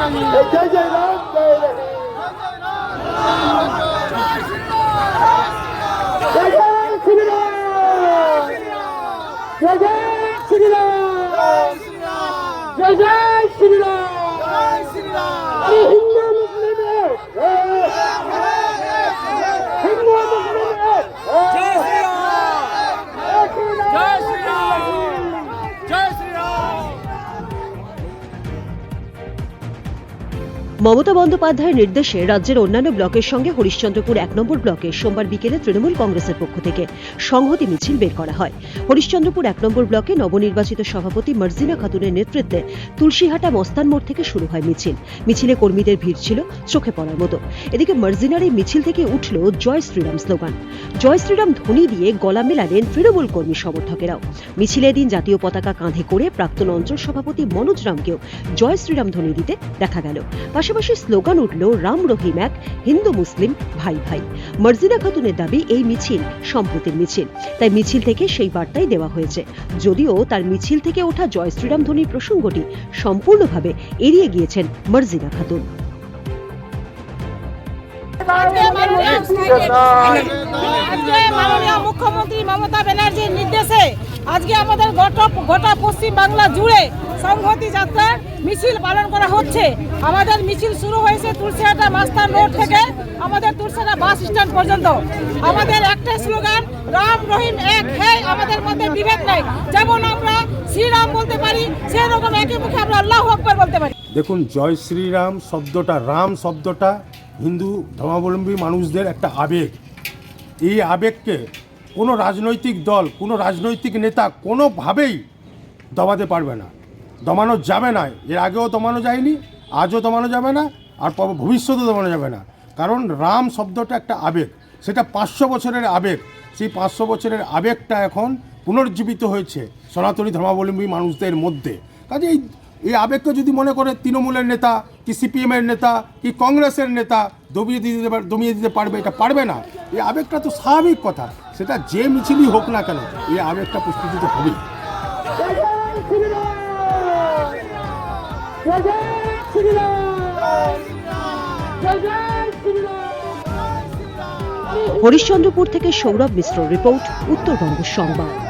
জয় জয় রাম জয় রহিম জয় জয় শ্রীরাম জয় জয় শ্রীরাম মমতা বন্দ্যোপাধ্যায়ের নির্দেশে রাজ্যের অন্যান্য ব্লকের সঙ্গে হরিশ্চন্দ্রপুর এক নম্বর ব্লকে সোমবার বিকেলে তৃণমূল কংগ্রেসের পক্ষ থেকে সংহতি মিছিল বের করা হয়। হরিশ্চন্দ্রপুর এক নম্বর ব্লকে নবনির্বাচিত সভাপতি মার্জিনা খাতুনের নেতৃত্বে তুলসীহাটা মস্তান মোড় থেকে শুরু হয় মিছিল। মিছিলে কর্মীদের ভিড় ছিল, চোখে পড়ার মতো। এদিকে মার্জিনার এই মিছিল থেকে উঠল জয় শ্রীরাম স্লোগান। জয় শ্রীরাম ধ্বনি দিয়ে গলা মেলালেন তৃণমূল কর্মী সমর্থকেরাও। মিছিলে দিন জাতীয় পতাকা কাঁধে করে প্রাক্তন অঞ্চল সভাপতি মনোজ রামকেও জয় শ্রীরাম ধ্বনি দিতে দেখা গেল। পাশাপাশি স্লোগান উঠল রাম রহিম এক হিন্দু মুসলিম ভাই ভাই। মর্জিনা খাতুনের দাবি এই মিছিল সম্প্রীতির মিছিল। তাই মিছিল থেকে সেই বার্তাই দেওয়া হয়েছে। যদিও তার মিছিল থেকে ওঠা জয় শ্রীরাম ধ্বনির প্রসঙ্গটি সম্পূর্ণভাবে এড়িয়ে গিয়েছেন মর্জিনা খাতুন। মুখ্যমন্ত্রী মমতা ব্যানার্জির নির্দেশে আজকে আমাদের গোটা গোটা পশ্চিম বাংলা জুড়ে সংহতি যাত্রার মিছিল পালন করা হচ্ছে। আমাদের মিছিল শুরু হয়েছে তুলসিহাটা মাস্তান রোড থেকে, আমাদের তুলসিহাটা বাস স্ট্যান্ড পর্যন্ত। আমাদের একটা স্লোগান, রাম রহিম এক হে আমাদের মধ্যে বিভেদ নাই। যেমন আমরা শ্রীরাম বলতে পারি, সেরকম একই মুখে আমরা আল্লাহ আকবর বলতে পারি। দেখুন, জয় শ্রীরাম শব্দটা, রাম শব্দটা হিন্দু ধর্মাবলম্বী মানুষদের একটা আবেগ। এই আবেগকে কোনো রাজনৈতিক দল, কোনো রাজনৈতিক নেতা কোনোভাবেই দমাতে পারবে না। দমানো যাবে না। এর আগেও দমানো যায়নি, আজও দমানো যাবে না, আর ভবিষ্যতেও দমানো যাবে না। কারণ রাম শব্দটা একটা আবেগ। সেটা পাঁচশো বছরের আবেগ। সেই পাঁচশো বছরের আবেগটা এখন পুনর্জীবিত হয়েছে সনাতনী ধর্মাবলম্বী মানুষদের মধ্যে। কাজে এই এই আবেগকে যদি মনে করে তৃণমূলের নেতা, কি সিপিএমের নেতা, কি কংগ্রেসের নেতা দমিয়ে দিতে দমিয়ে দিতে পারবে, এটা পারবে না। এই আবেগটা তো স্বাভাবিক কথা। সেটা যে মিছিলই হোক না কেন এই আবেগটা প্রস্তুতিতে শ্রীরাম হরিশ্চন্দ্রপুর থেকে সৌরভ মিশ্র রিপোর্ট, উত্তরবঙ্গ সংবাদ।